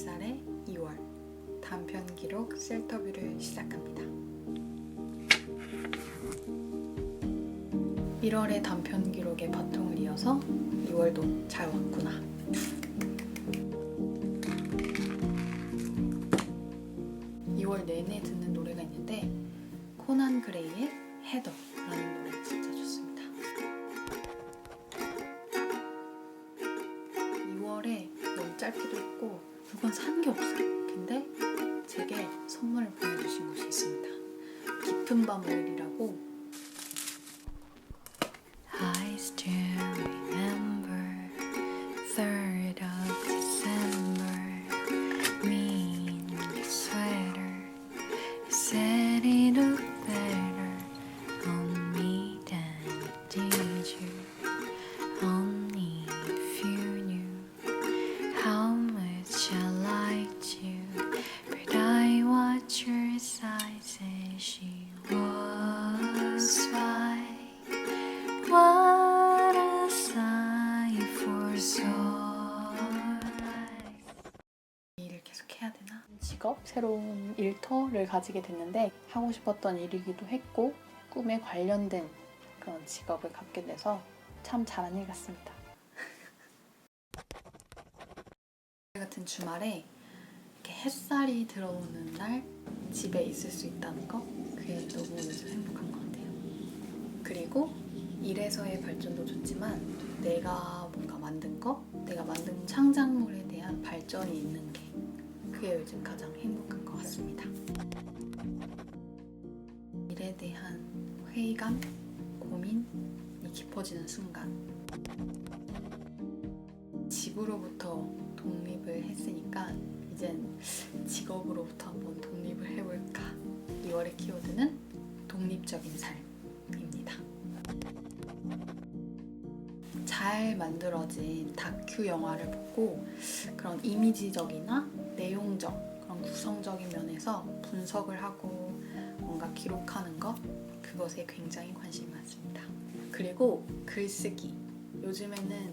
24살의 2월 단편 기록 셀터뷰를 시작합니다. 1월의 단편 기록에 바통을 이어서 2월도 잘 왔구나. 2월 내내 듣는 노래가 있는데 코난 그레이의 헤더라는 노래 진짜 좋습니다. 2월에 너무 짧기도 했고 물건 산 게 없어요. 근데 제게 선물을 보내주신 곳이 있습니다. 깊은 밤을이라고 일을 계속 해야 되나? 직업, 새로운 일터를 가지게 됐는데 하고 싶었던 일이기도 했고 꿈에 관련된 그런 직업을 갖게 돼서 참 잘한 일 같습니다. 같은 주말에 이렇게 햇살이 들어오는 날 집에 있을 수 있다는 거 그게 너무 요즘 행복한 것 같아요. 그리고 일에서의 발전도 좋지만 내가 뭔가 만든 거, 내가 만든 창작물에 대한 발전이 있는 게 그게 요즘 가장 행복한 것 같습니다. 일에 대한 회의감, 고민이 깊어지는 순간 집으로부터 독립을 했으니까 이젠 직업으로부터 한번 독립을 해볼까 2월의 키워드는 독립적인 삶입니다. 잘 만들어진 다큐 영화를 보고 그런 이미지적이나 내용적 그런 구성적인 면에서 분석을 하고 뭔가 기록하는 것 그것에 굉장히 관심이 많습니다. 그리고 글쓰기 요즘에는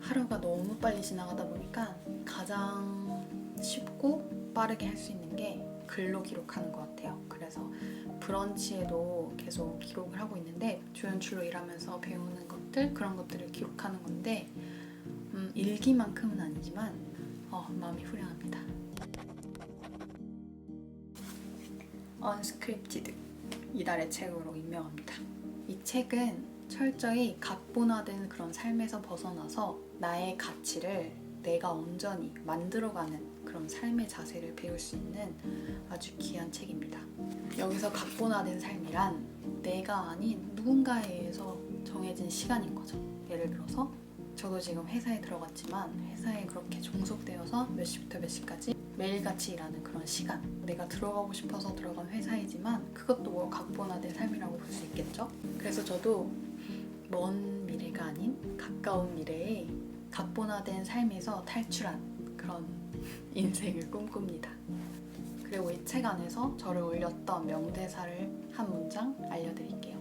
하루가 너무 빨리 지나가다 보니까 가장 쉽고 빠르게 할 수 있는 게 글로 기록하는 것 같아요. 그래서 브런치에도 계속 기록을 하고 있는데 조연출로 일하면서 배우는 것들 그런 것들을 기록하는 건데 음, 일기만큼은 아니지만 어, 마음이 후련합니다. 언스크립티드 이달의 책으로 임명합니다. 이 책은 철저히 각본화된 그런 삶에서 벗어나서 나의 가치를 내가 온전히 만들어가는 그런 삶의 자세를 배울 수 있는 아주 귀한 책입니다. 여기서 각본화된 삶이란 내가 아닌 누군가에 의해서 정해진 시간인 거죠. 예를 들어서 저도 지금 회사에 들어갔지만 회사에 그렇게 종속되어서 몇 시부터 몇 시까지 매일같이 일하는 그런 시간 내가 들어가고 싶어서 들어간 회사이지만 그것도 뭐 각본화된 삶이라고 볼 수 있겠죠 그래서 저도 먼 미래가 아닌 가까운 미래에 각본화된 삶에서 탈출한 그런 인생을 꿈꿉니다 그리고 이 책 안에서 저를 울렸던 명대사를 한 문장 알려드릴게요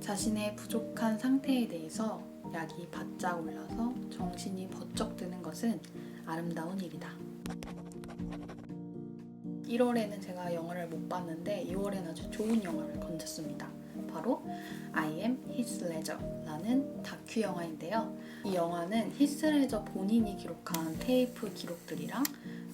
자신의 부족한 상태에 대해서 약이 바짝 올라서 정신이 번쩍 드는 것은 아름다운 일이다. 1월에는 제가 영화를 못 봤는데 2월에는 아주 좋은 영화를 건졌습니다. 바로 I am Heath Ledger라는 다큐 영화인데요. 이 영화는 히스 레저 본인이 기록한 테이프 기록들이랑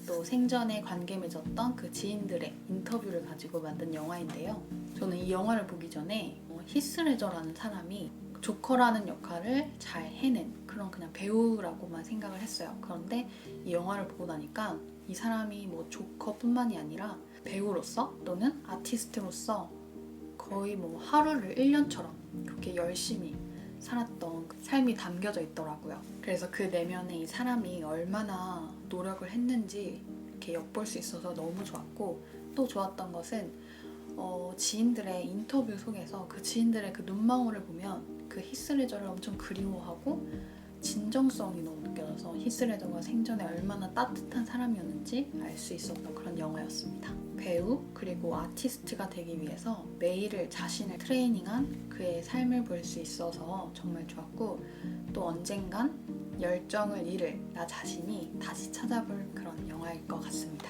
또 생전에 관계 맺었던 그 지인들의 인터뷰를 가지고 만든 영화인데요. 저는 이 영화를 보기 전에 어, 히스 레저라는 사람이 조커라는 역할을 잘 해낸 그런 그냥 배우라고만 생각을 했어요. 그런데 이 영화를 보고 나니까 이 사람이 뭐 조커뿐만이 아니라 배우로서 또는 아티스트로서 거의 뭐 하루를 1년처럼 그렇게 열심히 살았던 그 삶이 담겨져 있더라고요. 그래서 그 내면에 이 사람이 얼마나 노력을 했는지 이렇게 엿볼 수 있어서 너무 좋았고 또 좋았던 것은 어, 지인들의 인터뷰 속에서 그 지인들의 그 눈망울을 보면 그 히스레저를 엄청 그리워하고 진정성이 너무 느껴져서 히스레저가 생전에 얼마나 따뜻한 사람이었는지 알 수 있었던 그런 영화였습니다. 배우 그리고 아티스트가 되기 위해서 매일을 자신을 트레이닝한 그의 삶을 볼 수 있어서 정말 좋았고 또 언젠간 열정을 잃을 나 자신이 다시 찾아볼 그런 영화일 것 같습니다.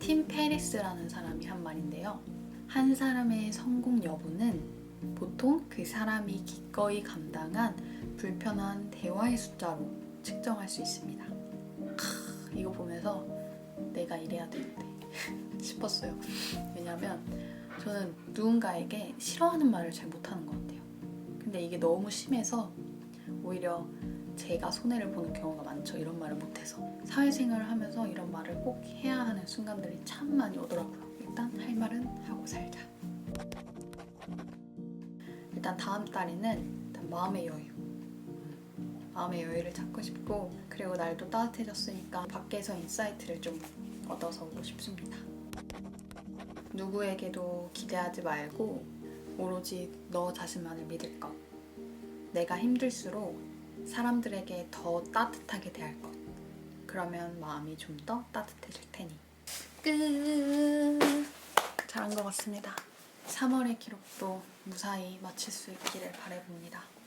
팀 페리스라는 사람이 한 말인데요. 한 사람의 성공 여부는 보통 그 사람이 기꺼이 감당한 불편한 대화의 숫자로 측정할 수 있습니다. 크, 이거 보면서 내가 이래야 되는데 싶었어요. 왜냐면 저는 누군가에게 싫어하는 말을 잘 못하는 것 같아요. 근데 이게 너무 심해서 오히려 제가 손해를 보는 경우가 많죠. 이런 말을 못해서 사회생활을 하면서 이런 말을 꼭 해야 하는 순간들이 참 많이 오더라고요. 일단 할 말은 하고 살자. 일단 다음 달에는 일단 마음의 여유. 음, 마음의 여유를 찾고 싶고 그리고 날도 따뜻해졌으니까 밖에서 인사이트를 좀 얻어서 오고 싶습니다. 누구에게도 기대하지 말고 오로지 너 자신만을 믿을 것. 내가 힘들수록 사람들에게 더 따뜻하게 대할 것. 그러면 마음이 좀 더 따뜻해질 테니. 끝. 잘한 것 같습니다. 3월의 기록도 무사히 마칠 수 있기를 바라봅니다.